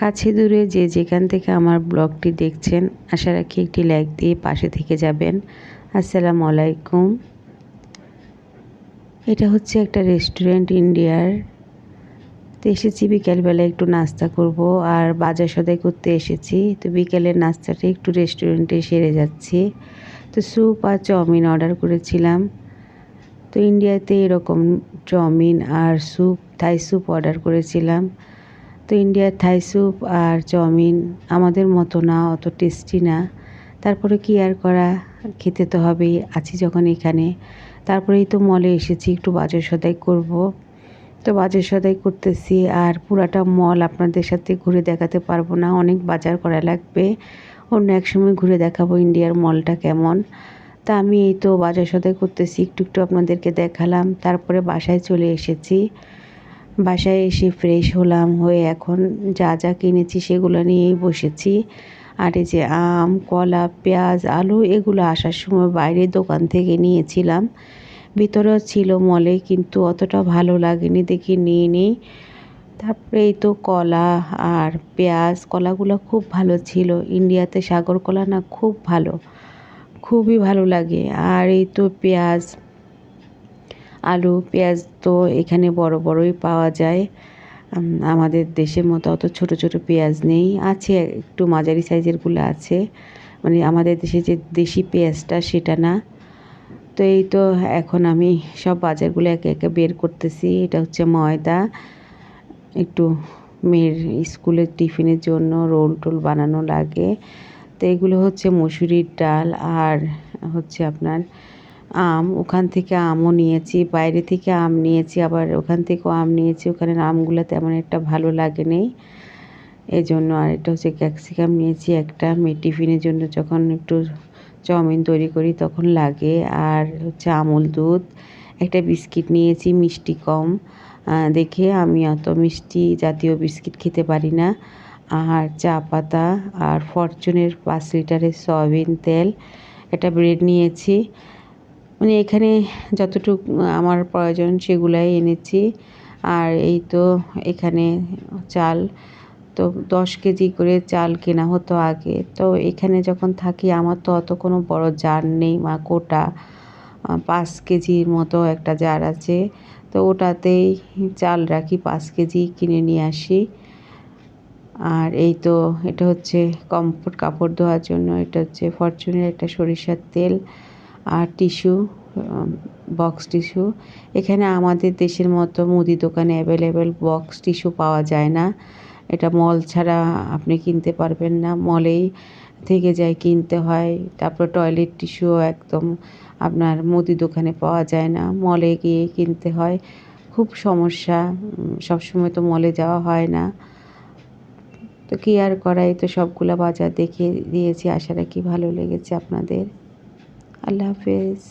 কাছে দূরে যে যেখান থেকে আমার ব্লগটি দেখছেন, আশা রাখি একটি লাইক দিয়ে পাশে থেকে যাবেন। আসসালামু আলাইকুম। এটা হচ্ছে একটা রেস্টুরেন্ট ইন্ডিয়ার তো এসেছি, বিকেলবেলা একটু নাস্তা করব আর বাজার সদাই করতে এসেছি। তো বিকেলের নাস্তাটা একটু রেস্টুরেন্টে সেরে যাচ্ছি। তো স্যুপ আর চাউমিন অর্ডার করেছিলাম। তো ইন্ডিয়াতে এরকম চাউমিন আর স্যুপ থাই স্যুপ অর্ডার করেছিলাম। তো ইন্ডিয়ার থাই স্যুপ আর চাউমিন আমাদের মতো না, অত টেস্টি না। তারপরে কি আর করা? খেতে তো হবেই, আছি যখন এখানে। তারপরেই তো মলে এসেছি, একটু বাজার সদাই করব। তো বাজার সদাই করতেছি, আর পুরাটা মল আপনাদের সাথে ঘুরে দেখাতে পারব না, অনেক বাজার করা লাগবে। অন্য এক সময় ঘুরে দেখাবো ইন্ডিয়ার মলটা কেমন। তা আমি এই তো বাজার সদাই করতেছি, একটু একটু আপনাদেরকে দেখালাম। তারপরে বাসায় চলে এসেছি। বাসায় এসে ফ্রেশ হলাম, হয়ে এখন যা যা কিনেছি সেগুলো নিয়েই বসেছি। আর এই যে আম, কলা, পেঁয়াজ, আলু, এগুলো আসার সময় বাইরের দোকান থেকে নিয়েছিলাম। ভিতরেও ছিল মলে, কিন্তু অতটা ভালো লাগেনি দেখি নিয়ে নিই। তারপরে এই তো কলা আর পেঁয়াজ, কলাগুলো খুব ভালো ছিল। ইন্ডিয়াতে সাগর কলা না খুব ভালো, খুবই ভালো লাগে। আর এই তো পেঁয়াজ আলু, পেঁয়াজ তো এখানে বড় বড়ই পাওয়া যায়। আমাদের দেশের মতো অত ছোট ছোট পেঁয়াজ নেই। আছে, একটু মাঝারি সাইজেরগুলো আছে। মানে আমাদের দেশে যে দেশি পেঁয়াজটা সেটা না। তো এই তো এখন আমি সব বাজারগুলো একে একে বের করতেছি। এটা হচ্ছে ময়দা। একটু মেয়ের স্কুলের টিফিনের জন্য রোল টোল বানানো লাগে। তো এগুলো হচ্ছে মুসুরির ডাল আর হচ্ছে আপনার আম, ওখান থেকে আমও নিয়েছি, বাইরে থেকে আম নিয়েছি, আবার ওখান থেকেও আম নিয়েছি, ওখানে আমগুলো তেমন একটা ভালো লাগে লাগেনি। এই জন্য আর এটা হচ্ছে ক্যাপসিকাম নিয়েছি, একটা মেয়ে টিফিনের জন্য যখন একটু চাউমিন তৈরি করি তখন লাগে, আর হচ্ছে আমুল দুধ, একটা বিস্কিট নিয়েছি, মিষ্টি কম। দেখে আমি অত মিষ্টি জাতীয় বিস্কিট খেতে পারি না। আর চা পাতা, আর ফরচুনের পাঁচ লিটারের সয়াবিন তেল, একটা ব্রেড নিয়েছি মানে এখানে যতটুক আমার প্রয়োজন সেগুলাই এনেছি। আর এই তো এখানে চাল, তো দশ কেজি করে চাল কেনা হতো আগে। তো এখানে যখন থাকি, আমার তো অত কোনো বড় জার নেই বা কোটা পাঁচ কেজির মতো একটা জার আছে। তো ওটাতেই চাল রাখি, পাঁচ কেজি কিনে নিয়ে আসি। আর এই তো এটা হচ্ছে কমফোর্ট কাপড় ধোয়ার জন্য, এটা হচ্ছে ফরচুনের একটা সরিষার তেল। আর টিস্যু বক্স টিস্যু। এখানে আমাদের দেশের মতো মুদি দোকানে অ্যাভেলেবেল বক্স টিস্যু পাওয়া যায় না। এটা মল ছাড়া আপনি কিনতে পারবেন না। মলেই থেকে যায়, কিনতে হয়। তারপর টয়লেট টিস্যুও একদম আপনার মুদি দোকানে পাওয়া যায় না। মলে গিয়ে কিনতে হয়। খুব সমস্যা। সবসময় তো মলে যাওয়া হয় না। তো কী আর করাই? তো সবগুলো বাজার দেখিয়ে দিয়েছি। আশা রাখি ভালো লেগেছে আপনাদের। আল্লাহ হাফেজ